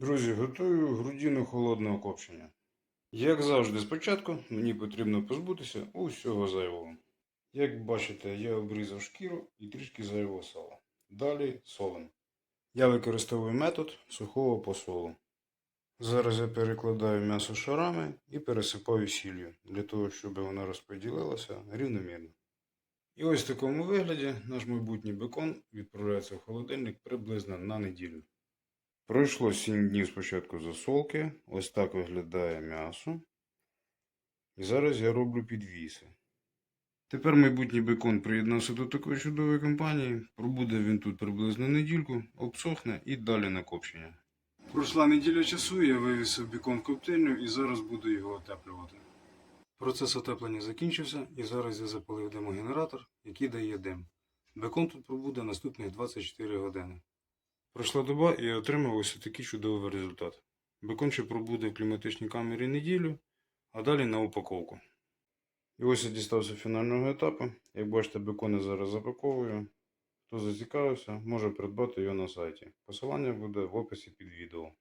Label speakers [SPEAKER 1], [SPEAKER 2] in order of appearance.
[SPEAKER 1] Друзі, готую грудину холодного копчення. Як завжди, спочатку мені потрібно позбутися усього зайвого. Як бачите, я обрізав шкіру і трішки зайвого сала. Далі солим. Я використовую метод сухого посолу. Зараз я перекладаю м'ясо шарами і пересипаю сіллю, для того, щоб воно розподілилося рівномірно. І ось в такому вигляді наш майбутній бекон відправляється в холодильник приблизно на неділю. Пройшло 7 днів спочатку засолки. Ось так виглядає м'ясо. І зараз я роблю підвіси. Тепер майбутній бекон приєднався до такої чудової компанії. Пробуде він тут приблизно недільку, обсохне і далі на копчення. Пройшла неділя часу, я вивісив бекон в коптильню і зараз буду його отеплювати. Процес отеплення закінчився і зараз я запалив димогенератор, який дає дим. Бекон тут пробуде наступних 24 години. Пройшла доба і отримав ось такий чудовий результат. Бекон ще пробуде в кліматичній камері неділю, а далі на упаковку. І ось я дістався фінального етапу. Як бачите, бекони зараз запаковую. Хто зацікавився, може придбати його на сайті. Посилання буде в описі під відео.